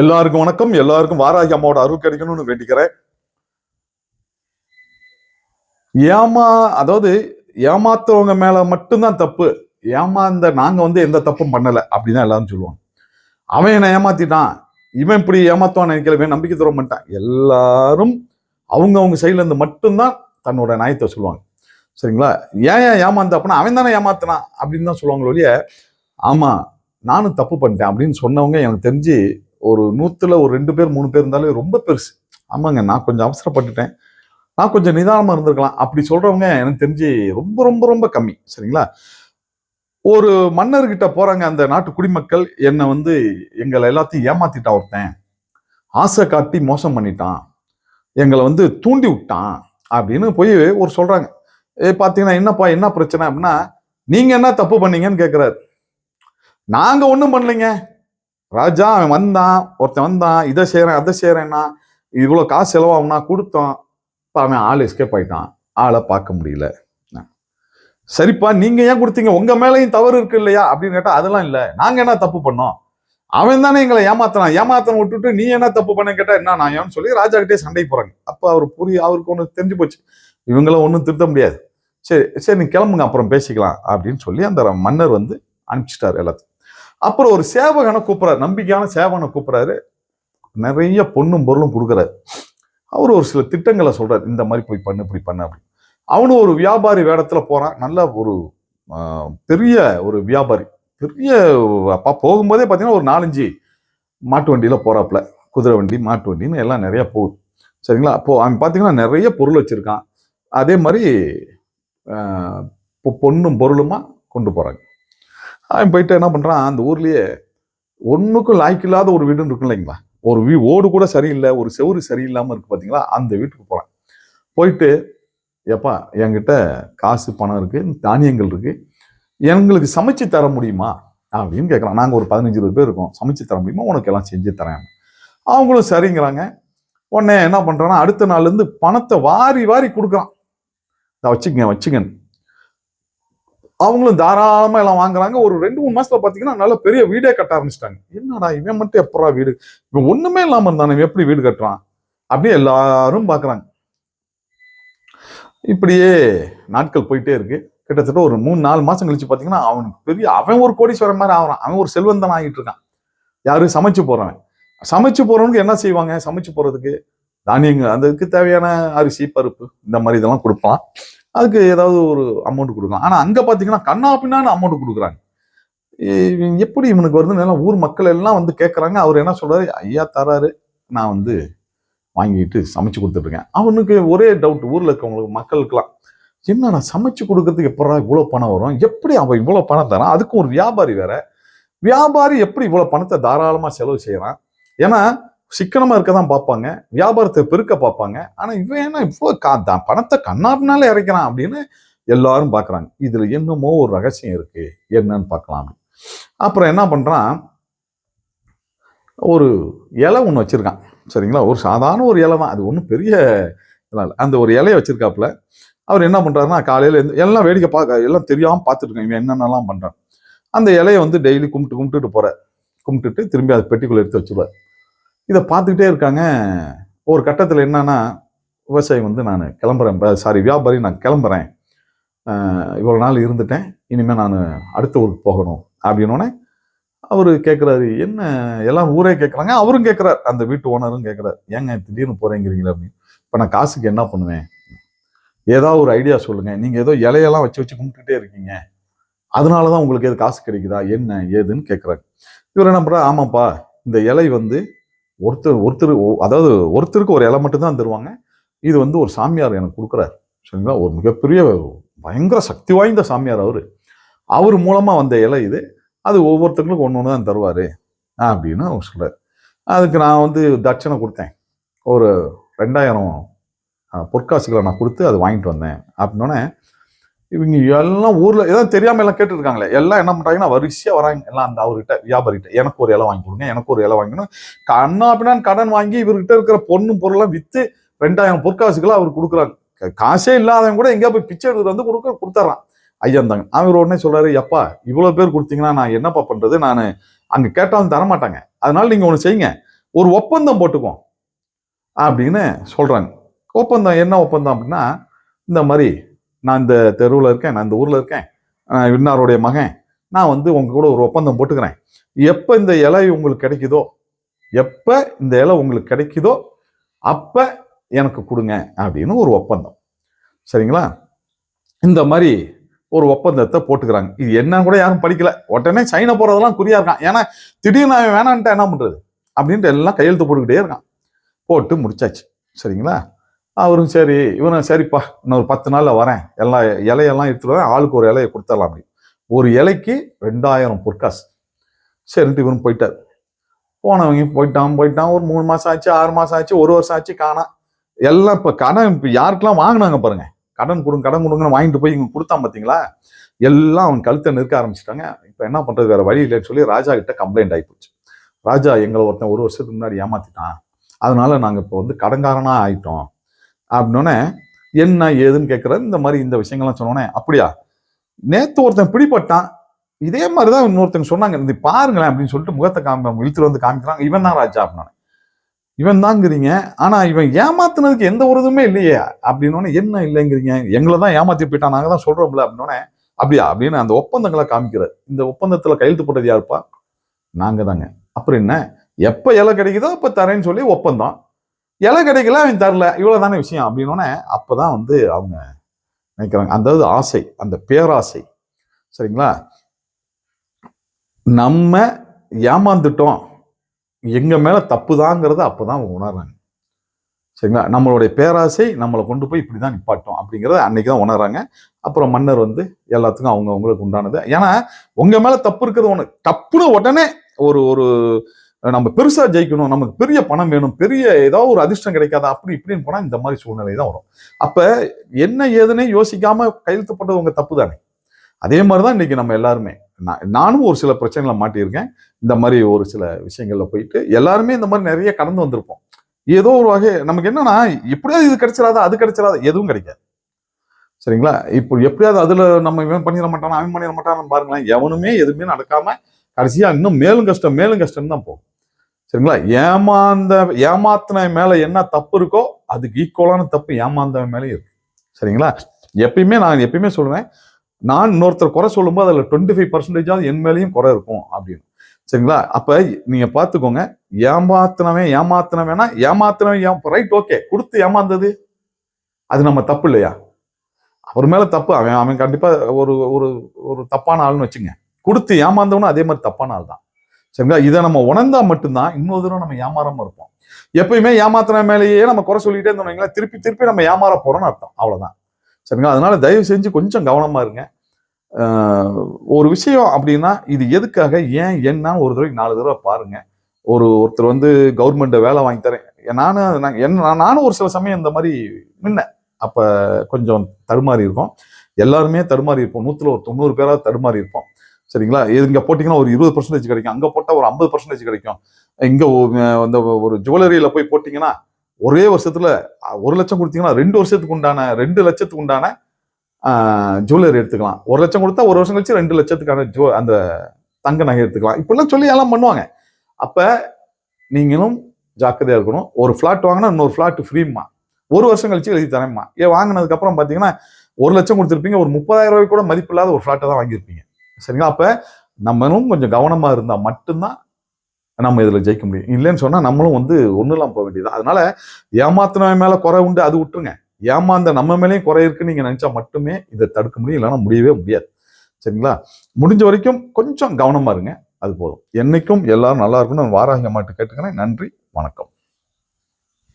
எல்லாருக்கும் வணக்கம். எல்லாருக்கும் வாராகி அம்மாவோட அருள் கிடைக்கணும்னு வேண்டிக்கிறேன். ஏமா அதாவது ஏமாத்துறவங்க மேல மட்டும்தான் தப்பு. ஏமாந்த நாங்க வந்து எந்த தப்பும் பண்ணல அப்படின்னு எல்லாரும் சொல்லுவாங்க. அவன் என்னை ஏமாத்திட்டான். இவன் இப்படி ஏமாத்துவான் நினைக்கல நம்பிக்கை தர மாட்டான் எல்லாரும் அவங்க அவங்க சைட்ல இருந்து மட்டும்தான் தன்னோட நியாயத்தை சொல்லுவாங்க. சரிங்களா? ஏன் ஏன் ஏமாந்த அப்படின்னா அவன் தானே ஏமாத்தினான் அப்படின்னு தான் சொல்லுவாங்க ஒழிய ஆமா நானும் தப்பு பண்ணிட்டேன் அப்படின்னு சொன்னவங்க எனக்கு தெரிஞ்சு ஒரு நூற்றுல ஒரு ரெண்டு பேர் மூணு பேர் இருந்தாலே ரொம்ப பெருசு. ஆமாங்க நான் கொஞ்சம் அவசரப்பட்டுட்டேன். நான் கொஞ்சம் நிதானமாக இருந்திருக்கலாம். அப்படி சொல்கிறவங்க எனக்கு தெரிஞ்சு ரொம்ப ரொம்ப ரொம்ப கம்மி. சரிங்களா? ஒரு மன்னர்கிட்ட போகிறாங்க அந்த நாட்டு குடிமக்கள். என்னை வந்து எங்களை எல்லாத்தையும் ஏமாத்திட்டான் ஒருத்தன். ஆசை காட்டி மோசம் பண்ணிட்டான். எங்களை வந்து தூண்டி விட்டான் அப்படின்னு போய் ஒரு சொல்கிறாங்க ஏ பார்த்தீங்கன்னா என்னப்பா என்ன பிரச்சனை அப்படின்னா நீங்கள் என்ன தப்பு பண்ணீங்கன்னு கேட்குறாரு நாங்கள் ஒன்றும் பண்ணலைங்க. ராஜா அவன் வந்தான் ஒருத்தன் வந்தான் இதை செய்கிறேன் அதை செய்கிறேன்னா இவ்வளோ காசு செலவாகும்னா கொடுத்தோம். இப்போ அவன் ஆள் எஸ்கேப் ஆயிட்டான். ஆளை பார்க்க முடியல. சரிப்பா நீங்கள் ஏன் கொடுத்தீங்க? உங்கள் மேலேயும் தவறு இருக்கு இல்லையா? அப்படின்னு கேட்டால் அதெல்லாம் இல்லை. நாங்கள் என்ன தப்பு பண்ணோம்? அவன் தானே எங்களை ஏமாத்தினான் ஏமாத்தனை விட்டுட்டு நீ என்ன தப்பு பண்ண கேட்டால் என்ன நான் சொல்லி ராஜா கிட்டே சண்டை போகிறாங்க அப்போ அவர் புரிய அவருக்கு ஒன்று தெரிஞ்சு போச்சு. இவங்கள ஒன்றும் திருத்த முடியாது. சரி சரி நீ கிளம்புங்க அப்புறம் பேசிக்கலாம் அப்படின்னு சொல்லி அந்த மன்னர் வந்து அனுப்பிச்சிட்டார் எல்லாத்தையும். அப்புறம் ஒரு சேவகனை கூப்பிட்றாரு. நம்பிக்கையான சேவகனை கூப்பிட்றாரு. நிறைய பொண்ணும் பொருளும் கொடுக்குறாரு. அவர் ஒரு சில திட்டங்களை சொல்கிறார் இந்த மாதிரி போய் பண்ணு இப்படி பண்ணு அப்படி அவனும் ஒரு வியாபாரி வேடத்தில் போகிறான் நல்ல ஒரு பெரிய ஒரு வியாபாரி. பெரிய அப்பா போகும்போதே பார்த்தீங்கன்னா ஒரு நாலஞ்சு மாட்டு வண்டியில் போகிறாப்புல குதிரை வண்டி மாட்டு வண்டின்னு எல்லாம் நிறையா போகுது. சரிங்களா? அப்போது அவன் பார்த்தீங்கன்னா நிறைய பொருள் வச்சுருக்கான். அதே மாதிரி பொண்ணும் பொருளுமா கொண்டு போகிறாங்க அவன் போயிட்டு என்ன பண்ணுறான் அந்த ஊர்லயே ஒண்ணுக்கும் லாய்க்கில்லாத ஒரு வீடுன்னு இருக்கும் இல்லைங்களா? ஒரு வீ ஓடு கூட சரியில்லை ஒரு செவுரு சரியில்லாமல் இருக்குது பார்த்தீங்களா அந்த வீட்டுக்கு போகிறான் போயிட்டு எப்பா என்கிட்ட காசு பணம் இருக்குது தானியங்கள் இருக்குது எங்களுக்கு சமைச்சு தர முடியுமா? அப்படின்னு கேட்குறான் நாங்கள் ஒரு பதினஞ்சு இருபது பேர் இருக்கோம். சமைச்சு தர முடியுமா? உனக்கு எல்லாம் செஞ்சு தரேன். அவங்களும் சரிங்கிறாங்க. உடனே என்ன பண்ணுறான்னா அடுத்த நாள்லேருந்து பணத்தை வாரி வாரி கொடுக்குறான். வச்சுக்கங்க வச்சுக்கங்க அவங்களும் தாராளமா எல்லாம் வாங்குறாங்க. ஒரு ரெண்டு மூணு மாசத்துல பார்த்தீங்கன்னா நல்ல பெரிய வீடே கட்ட ஆரம்பிச்சிட்டாங்க. என்னடா இவன் மட்டும் எப்படா வீடு? இவன் ஒண்ணுமே இல்லாமல் இருந்தானே இவன் எப்படி வீடு கட்டுறான்? அப்படியே எல்லாரும் பாக்குறாங்க. இப்படியே நாட்கள் போயிட்டே இருக்கு. கிட்டத்தட்ட ஒரு மூணு நாலு மாசம் கழிச்சு பார்த்தீங்கன்னா அவனுக்கு பெரிய அவன் ஒரு கோடீஸ்வரன் மாதிரி ஆகிறான். அவன் ஒரு செல்வந்தன் ஆகிட்டு இருக்கான். யாரும் சமைச்சு போறவன். சமைச்சு போறவனுக்கு என்ன செய்வாங்க? சமைச்சு போறதுக்கு தானியங்கள் அதுக்கு தேவையான அரிசி பருப்பு இந்த மாதிரி இதெல்லாம் கொடுப்பான். அதுக்கு ஏதாவது ஒரு அமௌண்ட் கொடுக்கலாம். ஆனால் அங்கே பார்த்தீங்கன்னா கண்ணா பின்னான்னு அமௌண்ட் கொடுக்குறாங்க. இவன் எப்படி இவனுக்கு வருதுன்னு எல்லாம் ஊர் மக்கள் எல்லாம் வந்து கேட்குறாங்க அவர் என்ன சொல்கிறாரு ஐயா தராரு. நான் வந்து வாங்கிட்டு சமைச்சு கொடுத்துட்ருக்கேன் அவனுக்கு ஒரே டவுட் ஊரில் இருக்கவங்களுக்கு மக்களுக்கெல்லாம். என்ன நான் சமைச்சு கொடுக்கறதுக்கு எப்படா இவ்வளோ பணம் வரும்? எப்படி அவன் இவ்வளோ பணம் தரான்? அதுக்கும் ஒரு வியாபாரி வேற. வியாபாரி எப்படி இவ்வளோ பணத்தை தாராளமாக செலவு செய்கிறான் ஏன்னா சிக்கனமாக இருக்க தான் பார்ப்பாங்க. வியாபாரத்தை பெருக்க பார்ப்பாங்க. ஆனால் இவன் என்ன இவ்வளோ கா தான் பணத்தை கண்ணாப்பினால இறைக்கிறான் அப்படின்னு எல்லாரும் பார்க்குறாங்க. இதில் என்னமோ ஒரு ரகசியம் இருக்குது என்னன்னு பார்க்கலாம். அப்புறம் என்ன பண்ணுறான் ஒரு இலை ஒன்று வச்சுருக்கான். சரிங்களா? ஒரு சாதாரண ஒரு இலை தான். அது ஒன்றும் பெரிய இதெல்லாம் அந்த ஒரு இலையை வச்சுருக்காப்புல. அவர் என்ன பண்ணுறாருன்னா காலையில் இருந்து எல்லாம் வேடிக்கை பார்க்க எல்லாம் தெரியாமல் பார்த்துட்டு இவன் என்னென்னலாம் பண்ணுறான் அந்த இலையை வந்து டெய்லி கும்பிட்டு கும்பிட்டுட்டு போகிற கும்பிட்டுட்டு திரும்பி அதை பெட்டிக்குள்ளே எடுத்து வச்சுருவார். இதை பார்த்துக்கிட்டே இருக்காங்க. ஒரு கட்டத்தில் என்னன்னா விவசாயி வந்து நான் கிளம்புறேன். சாரி வியாபாரி நான் கிளம்புறேன். இவ்வளோ நாள் இருந்துட்டேன். இனிமேல் நான் அடுத்த ஊருக்கு போகணும். அப்படின்னோடனே அவர் கேட்குறாரு என்ன எல்லாம் ஊரே கேட்குறாங்க அவரும் கேட்குறாரு அந்த வீட்டு ஓனரும் கேட்குறாரு ஏங்க திடீர்னு போகிறேங்கிறீங்களா அப்படின்னு. இப்போ நான் காசுக்கு என்ன பண்ணுவேன்? ஏதாவது ஒரு ஐடியா சொல்லுங்கள் நீங்கள் ஏதோ இலையெல்லாம் வச்சு வச்சு கும்பிட்டுட்டே இருக்கீங்க. அதனால தான் உங்களுக்கு எது காசு கிடைக்குதா? என்ன ஏதுன்னு கேட்குறாங்க இவர் என்ன பண்றாரு? ஆமாப்பா இந்த இலை வந்து ஒருத்தர் ஒருத்தர் ஒ- அதாவது ஒருத்தருக்கு ஒரு இலை மட்டும்தான் தருவாங்க இது வந்து ஒரு சாமியார் எனக்கு கொடுக்குறாரு. சரிங்களா? ஒரு மிகப்பெரிய பயங்கர சக்தி வாய்ந்த சாமியார் அவர். அவர் மூலமாக வந்த இலை இது. அது ஒவ்வொருத்தருக்கும் ஒன்று ஒன்று தான் தருவார். அப்படின்னு அவர் சொல்கிறார் அதுக்கு நான் வந்து தட்சணை கொடுத்தேன். ஒரு ரெண்டாயிரம் பொற்காசுகளை நான் கொடுத்து அது வாங்கிட்டு வந்தேன். அப்படின்னோடனே இவங்க எல்லாம் ஊரில் ஏதாவது தெரியாமல் எல்லாம் கேட்டுருக்காங்களே. எல்லாம் என்ன பண்ணுறாங்கன்னா வரிசையாக வராங்க. எல்லாம் அந்த அவர்கிட்ட வியாபாரிகிட்ட எனக்கு ஒரு இலை வாங்கி கொடுங்க எனக்கு ஒரு இலை வாங்கணும் கண்ணா பின்னான்னு கடன் வாங்கி இவர்கிட்ட இருக்கிற பொண்ணு பொருள்லாம் விற்று ரெண்டாயிரம் பொற்காசுகளை அவர் கொடுக்குறாங்க. காசே இல்லாதவங்க கூட எங்கேயா போய் பிச்சை எடுத்துட்டு வந்து கொடுக்க கொடுத்துட்றான் ஐயா தாங்க அவர் உடனே சொல்றாரு எப்பா இவ்வளோ பேர் கொடுத்தீங்கன்னா நான் என்னப்பா பண்ணுறது நான் அங்கே கேட்டாலும் தர மாட்டாங்க அதனால நீங்கள் ஒன்று செய்யுங்க. ஒரு ஒப்பந்தம் போட்டுக்குவோம். அப்படின்னு சொல்கிறாங்க ஒப்பந்தம் என்ன ஒப்பந்தம் அப்படின்னா இந்த மாதிரி நான் இந்த தெருவில் இருக்கேன் நான் இந்த ஊரில் இருக்கேன் நான் இன்னாருடைய மகன் நான் வந்து உங்க கூட ஒரு ஒப்பந்தம் போட்டுக்கிறேன். எப்போ இந்த இலை உங்களுக்கு கிடைக்குதோ எப்போ இந்த இலை உங்களுக்கு கிடைக்குதோ அப்போ எனக்கு கொடுங்க அப்படின்னு ஒரு ஒப்பந்தம். சரிங்களா? இந்த மாதிரி ஒரு ஒப்பந்தத்தை போட்டுக்கிறாங்க. இது என்னன்னு கூட யாரும் படிக்கல. உடனே சைனா போகிறதெல்லாம் குறியா இருக்கான். ஏன்னா திடீர்னு அவன் வேணான்ட்டு என்ன பண்ணுறது அப்படின்ட்டு எல்லாம் கையெழுத்து போட்டுக்கிட்டே இருக்கான். போட்டு முடிச்சாச்சு. சரிங்களா? அவரும் சரி இவனும் சரிப்பா இன்னும் ஒரு பத்து நாளில் வரேன். எல்லாம் இலையெல்லாம் எடுத்துட்டு வரேன். ஆளுக்கு ஒரு இலையை கொடுத்துடலாம் அப்படி ஒரு இலைக்கு ரெண்டாயிரம் பொற்காசு. சரின்ட்டு இவரும் போயிட்டார். போனவங்க போயிட்டான் போயிட்டான். ஒரு மூணு மாதம் ஆச்சு ஆறு மாதம் ஆச்சு ஒரு வருஷம் ஆச்சு காணாம் எல்லாம் இப்போ கடன் இப்போ யாருக்கெல்லாம் வாங்கினாங்க பாருங்கள் கடன் கொடுங்க கடன் கொடுங்கன்னு வாங்கிட்டு போய் இங்கே கொடுத்தான் பார்த்தீங்களா எல்லாம் அவன் கழுத்தை நிற்க ஆரம்பிச்சிட்டாங்க. இப்போ என்ன பண்றது வேற வழி இல்லைன்னு சொல்லி ராஜா கிட்ட கம்ப்ளைண்ட் ஆகி போச்சு. ராஜா எங்களை ஒருத்தன் ஒரு வருஷத்துக்கு முன்னாடி ஏமாத்திட்டான். அதனால நாங்கள் இப்போ வந்து கடன்காரனா ஆயிட்டோம். அப்படின்னோடனே என்ன ஏதுன்னு கேட்கறது இந்த மாதிரி இந்த விஷயங்கள்லாம் சொன்னோன்னே அப்படியா? நேற்று ஒருத்தன் பிடிப்பட்டான் இதே மாதிரி தான் இன்னொருத்தங்க சொன்னாங்க. இது பாருங்களேன் அப்படின்னு சொல்லிட்டு முகத்தை காமி இழுத்துட்டு வந்து காமிக்கிறாங்க. இவன் தான் ராஜா அப்படின்னா இவன் தாங்கிறீங்க. ஆனால் இவன் ஏமாத்துனதுக்கு எந்த ஒரு இதுவுமே இல்லையே அப்படின்னோடனே என்ன இல்லைங்கிறீங்க? எங்களை தான் ஏமாத்தி போயிட்டான். நாங்கள் தான் சொல்கிறோம்ல அப்படின்னோடனே அப்படியா? அப்படின்னு அந்த ஒப்பந்தங்களை காமிக்கிறார். இந்த ஒப்பந்தத்தில் கையெழுத்து போட்டது யாருப்பா? நாங்கள் தாங்க. அப்புறம் என்ன? எப்போ இலை கிடைக்குதோ அப்போ தரேன்னு சொல்லி ஒப்பந்தம். இலை கிடைக்கல அவன் தரல. இவ்வளோதானே விஷயம் அப்படின்னோடனே அப்பதான் வந்து அவங்க நினைக்கிறாங்க. அதாவது ஆசை அந்த பேராசை. சரிங்களா? நம்ம ஏமாந்துட்டோம். எங்கள் மேலே தப்பு தாங்கிறத அப்போ தான் அவங்க உணர்றாங்க. சரிங்களா? நம்மளுடைய பேராசை நம்மளை கொண்டு போய் இப்படிதான் நிப்பாட்டோம் அப்படிங்கிறத அன்னைக்கு தான் உணர்றாங்க. அப்புறம் மன்னர் வந்து எல்லாத்துக்கும் அவங்க அவங்களுக்கு உண்டானது. ஏன்னா உங்கள் மேலே தப்பு இருக்கிறது ஒன்று தப்புன்னு உடனே ஒரு ஒரு நம்ம பெருசா ஜெயிக்கணும் நமக்கு பெரிய பணம் வேணும் பெரிய ஏதாவது ஒரு அதிர்ஷ்டம் கிடைக்காது? அப்படி இப்படின்னு போனால் இந்த மாதிரி சூழ்நிலை தான் வரும். அப்ப என்ன ஏதுனே யோசிக்காம கையெழுத்து போட்டது தப்பு தானே. அதே மாதிரிதான் இன்னைக்கு நம்ம எல்லாருமே. நான் நானும் ஒரு சில பிரச்சனைகளை மாட்டியிருக்கேன். இந்த மாதிரி ஒரு சில விஷயங்கள்ல போயிட்டு எல்லாருமே இந்த மாதிரி நிறைய கடந்து வந்திருப்போம். ஏதோ ஒரு வகை நமக்கு என்னன்னா எப்படியாவது இது கிடைச்சிடாதா அது கிடைச்சிடாதா எதுவும் கிடைக்காது. சரிங்களா? இப்போ எப்படியாவது அதுல நம்ம இவன் பண்ணிட மாட்டானா அவன் பண்ணிட மாட்டானு பாருங்களேன். எவனுமே எதுவுமே நடக்காம கடைசியா இன்னும் மேலும் கஷ்டம் மேலும் கஷ்டம் தான் போகும். சரிங்களா? ஏமாந்த ஏமாத்தின மேலே என்ன தப்பு இருக்கோ அதுக்கு ஈக்குவலான தப்பு ஏமாந்தவன் மேலேயும் இருக்கு. சரிங்களா? எப்பயுமே நான் எப்பயுமே சொல்லுவேன் நான் இன்னொருத்தர் குறை சொல்லும்போது அதில் டுவெண்ட்டி ஃபைவ் பர்சன்டேஜாவது என் மேலேயும் குறை இருக்கும் அப்படின்னு. சரிங்களா? அப்போ நீங்கள் பார்த்துக்கோங்க ஏமாத்தினவன் ஏமாத்தினவனா ஏமாத்தினவன் ரைட் ஓகே கொடுத்து ஏமாந்தது. அது நம்ம தப்பு இல்லையா? அவர் மேலே தப்பு அவன் அவன் கண்டிப்பாக ஒரு ஒரு ஒரு தப்பான ஆள்னு வச்சுங்க. கொடுத்து ஏமாந்தவனும் அதே மாதிரி தப்பான ஆள் தான் சரிங்களா? இதை நம்ம உணர்ந்தா மட்டும்தான் இன்னொரு தடவை நம்ம ஏமாறாம இருப்போம். எப்பயுமே ஏமாத்தின மேலேயே நம்ம குறை சொல்லிட்டே இருந்தோம் திருப்பி திருப்பி நம்ம ஏமாற போறோம்னு அர்த்தம். அவ்வளவுதான். சரிங்களா? அதனால தயவு செஞ்சு கொஞ்சம் கவனமா இருங்க. ஒரு விஷயம் அப்படின்னா இது எதுக்காக ஏன் என்னன்னு ஒரு தடவை நாலு தடவை பாருங்க. ஒரு ஒருத்தர் வந்து கவர்மெண்ட் வேலை வாங்கி தரேன். நானும் நான் என்ன நானும் ஒரு சில சமயம் இந்த மாதிரி நின்னேன். அப்ப கொஞ்சம் தடுமாறி இருக்கும். எல்லாருமே தடுமாறி இருப்போம். நூத்துல ஒரு தொண்ணூறு பேராவது தடுமாறி இருப்போம். சரிங்களா? இது போட்டிங்கன்னா ஒரு இருபது பர்சன்டேஜ் கிடைக்கும். அங்கே போட்டால் ஒரு ஐம்பது பர்சன்டேஜ் கிடைக்கும். இங்கே அந்த ஒரு ஜுவல்லரியில் போய் போட்டிங்கன்னா ஒரே வருஷத்தில் ஒரு லட்சம் கொடுத்தீங்கன்னா ரெண்டு வருஷத்துக்கு உண்டான ரெண்டு லட்சத்துக்கு உண்டான ஜுவல்லரி எடுத்துக்கலாம். ஒரு லட்சம் கொடுத்தா ஒரு வருஷம் கழிச்சு ரெண்டு லட்சத்துக்கான ஜுவ அந்த தங்க நகை எடுத்துக்கலாம். இப்படிலாம் சொல்லி எல்லாம் பண்ணுவாங்க. அப்போ நீங்களும் ஜாக்கிரதையாக இருக்கணும். ஒரு ஃப்ளாட் வாங்கினா இன்னொரு ஃப்ளாட் ஃப்ரீம்மா ஒரு வருஷம் கழிச்சு எழுதி தரேம்மா. ஏ வாங்கினதுக்கப்புறம் பார்த்தீங்கன்னா ஒரு லட்சம் கொடுத்துருப்பீங்க. ஒரு முப்பதாயிரம் ரூபாய் கூட மதிப்பில்லாத ஒரு ஃப்ளாட்டை தான் வாங்கியிருப்பீங்க. சரிங்களா? அப்ப நம்மளும் கொஞ்சம் கவனமா இருந்தா மட்டும்தான் நம்ம இதுல ஜெயிக்க முடியும். இல்லைன்னு சொன்னா நம்மளும் வந்து ஒன்றுலாம் போக வேண்டியது அதனால ஏமாத்தினவன் மேல குறை உண்டு அது விட்டுருங்க. ஏமாந்த நம்ம மேலேயும் குறை இருக்குன்னு நீங்க நினைச்சா மட்டுமே இதை தடுக்க முடியும் இல்லைன்னா முடியவே முடியாது. சரிங்களா? முடிஞ்ச வரைக்கும் கொஞ்சம் கவனமா இருங்க அது போதும். என்னைக்கும் எல்லாரும் நல்லா இருக்கணும்னு வாராங்க மாட்டு கேட்டுக்கிறேன். நன்றி வணக்கம்.